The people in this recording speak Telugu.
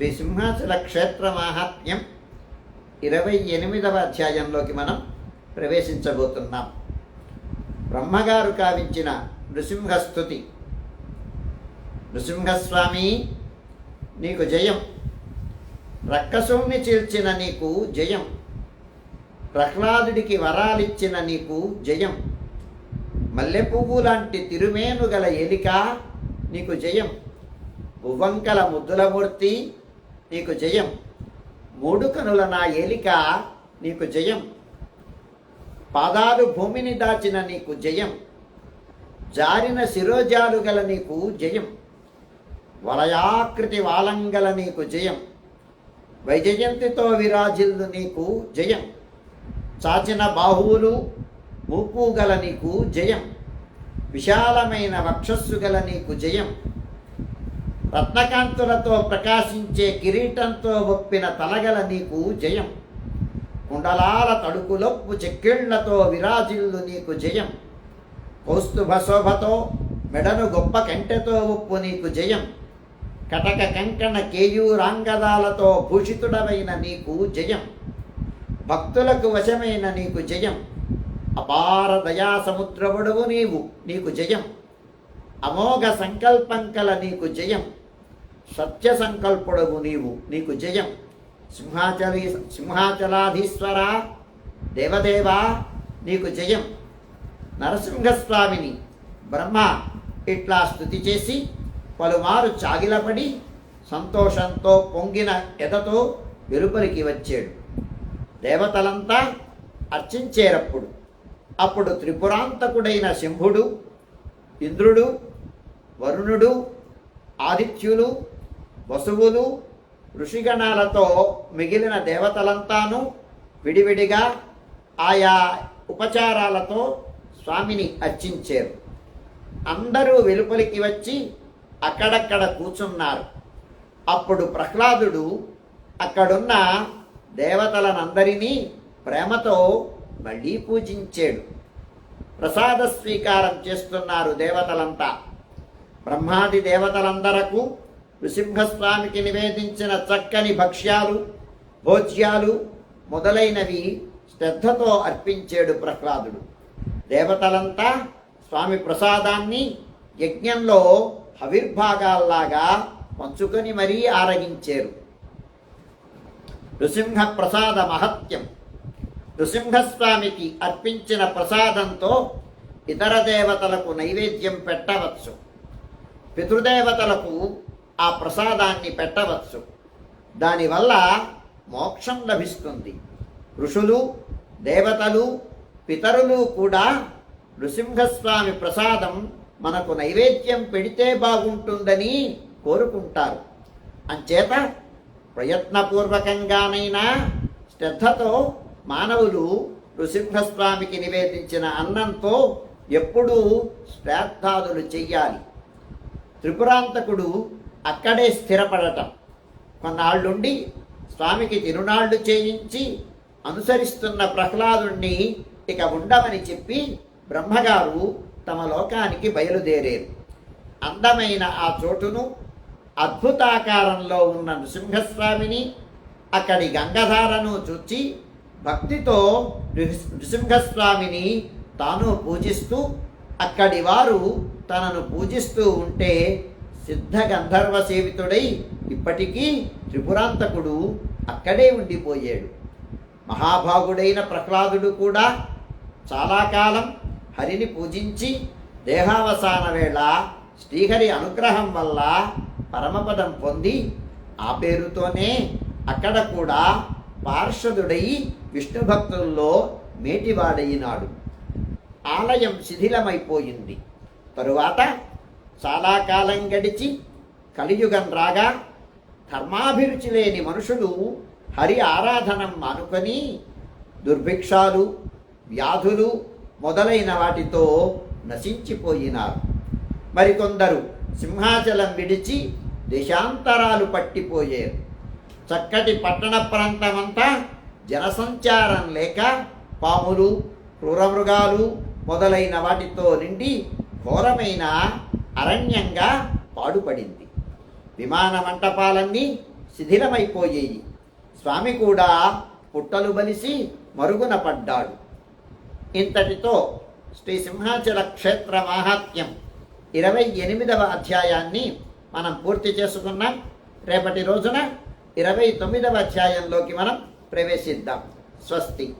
శ్రీ సింహాచల క్షేత్ర మాహాత్మ్యం ఇరవై ఎనిమిదవ అధ్యాయంలోకి మనం ప్రవేశించబోతున్నాం. బ్రహ్మగారు కావించిన నృసింహస్థుతి నృసింహస్వామి నీకు జయం. రక్కసుని చీల్చిన నీకు జయం. ప్రహ్లాదుడికి వరాలిచ్చిన నీకు జయం. మల్లెపువ్వు లాంటి తిరుమేను గల ఎలిక నీకు జయం. పువ్వంకల ముద్దులమూర్తి నీకు జయం. మూడు కనుల నా ఏలిక నీకు జయం. పాదాలు భూమిని దాచిన నీకు జయం. జారిన శిరోజాలు గల నీకు జయం. వలయాకృతి వాలంగల నీకు జయం. వైజయంతితో విరాజిల్లు నీకు జయం. చాచిన బాహువులు మూపు గల నీకు జయం. విశాలమైన వక్షస్సు గల నీకు జయం. రత్నకాంతులతో ప్రకాశించే కిరీటంతో ఒప్పిన తలగల నీకు జయం. కుండలాల తడుకులొప్పు చెక్కిళ్ళతో విరాజిల్లు నీకు జయం. కౌస్తుభ శోభతో మెడను గొప్ప కంటెతో ఒప్పు నీకు జయం. కటక కంకణ కేయూరాంగదాలతో భూషితుడమైన నీకు జయం. భక్తులకు వశమైన నీకు జయం. అపార దయా సముద్రముడువు నీవు నీకు జయం. అమోఘ సంకల్పం కల నీకు జయం. సత్య సంకల్పుడవు నీవు. నీకు జయం. సింహాచలి సింహాచలాధీశ్వర దేవదేవా నీకు జయం. నరసింహస్వామిని బ్రహ్మ ఇట్లా స్థుతి చేసి పలుమారు చాగిలపడి సంతోషంతో పొంగిన ఎదతో వెలుపలికి వచ్చాడు. దేవతలంతా అర్చించేటప్పుడు అప్పుడు త్రిపురాంతకుడైన శంభుడు ఇంద్రుడు వరుణుడు ఆదిత్యులు వసువులు ఋషిగణాలతో మిగిలిన దేవతలంతాను విడివిడిగా ఆయా ఉపచారాలతో స్వామిని అర్చించారు. అందరూ వెలుపలికి వచ్చి అక్కడక్కడ కూర్చున్నారు అప్పుడు ప్రహ్లాదుడు అక్కడున్న దేవతలనందరినీ ప్రేమతో మళ్ళీ పూజించాడు. ప్రసాద స్వీకారం చేస్తున్నారు దేవతలంతా. బ్రహ్మాది దేవతలందరకు నృసింహస్వామికి నివేదించిన చక్కని భక్ష్యాలు భోజ్యాలు మొదలైనవి శ్రద్ధతో అర్పించాడు ప్రహ్లాదుడు. దేవతలంతా స్వామి ప్రసాదాన్ని యజ్ఞంలో హవిర్భాగాల్లాగా పంచుకొని మరీ ఆరగించారు. నృసింహ ప్రసాద మహత్యం. నృసింహస్వామికి అర్పించిన ప్రసాదంతో ఇతర దేవతలకు నైవేద్యం పెట్టవచ్చు. పితృదేవతలకు ఆ ప్రసాదాన్ని పెట్టవచ్చు. దానివల్ల మోక్షం లభిస్తుంది. ఋషులు దేవతలు పితరులు కూడా నృసింహస్వామి ప్రసాదం మనకు నైవేద్యం పెడితే బాగుంటుందని కోరుకుంటారు. అంచేత ప్రయత్నపూర్వకంగానైనా శ్రద్ధతో మానవులు నృసింహస్వామికి నివేదించిన అన్నంతో ఎప్పుడూ శ్రాద్ధాదులు చెయ్యాలి. త్రిపురాంతకుడు అక్కడే స్థిరపడటం. కొన్నాళ్ళుండి స్వామికి తిరునాళ్ళు చేయించి అనుసరిస్తున్న ప్రహ్లాదుణ్ణి ఇక ఉండమని చెప్పి బ్రహ్మగారు తమ లోకానికి బయలుదేరారు. అందమైన ఆ చోటును అద్భుతాకారంలో ఉన్న నృసింహస్వామిని అక్కడి గంగధారను చూచి భక్తితో నృసింహస్వామిని తాను పూజిస్తూ అక్కడి వారు తనను పూజిస్తూ ఉంటే సిద్ధ గంధర్వ సేవితుడై ఇప్పటికీ త్రిపురాంతకుడు అక్కడే ఉండిపోయాడు. మహాభాగుడైన ప్రహ్లాదుడు కూడా చాలా కాలం హరిని పూజించి దేహావసాన వేళ శ్రీహరి అనుగ్రహం వల్ల పరమపదం పొంది ఆ పేరుతోనే అక్కడ కూడా పార్షదుడై విష్ణు భక్తుల్లో మేటివాడయినాడు ఆలయం శిథిలమైపోయింది. తరువాత చాలా కాలం గడిచి కలియుగం రాగా ధర్మాభిరుచి లేని మనుషులు హరి ఆరాధనం మానుకొని దుర్భిక్షాలు వ్యాధులు మొదలైన వాటితో నశించిపోయినారు. మరికొందరు సింహాచలం విడిచి దేశాంతరాలు పట్టిపోయారు. చక్కటి పట్టణ ప్రాంతమంతా జనసంచారం లేక పాములు క్రూరమృగాలు మొదలైన వాటితో నిండి ఘోరమైన అరణ్యంగా పాడుపడింది. విమాన మంటపాలన్నీ శిథిలమైపోయాయి. స్వామి కూడా పుట్టలు బలిసి మరుగున పడ్డాడు. ఇంతటితో శ్రీ సింహాచల క్షేత్ర మాహాత్మ్యం ఇరవై ఎనిమిదవ అధ్యాయాన్ని మనం పూర్తి చేసుకున్నాం. రేపటి రోజున ఇరవై తొమ్మిదవ అధ్యాయంలోకి మనం ప్రవేశిద్దాం. స్వస్తి.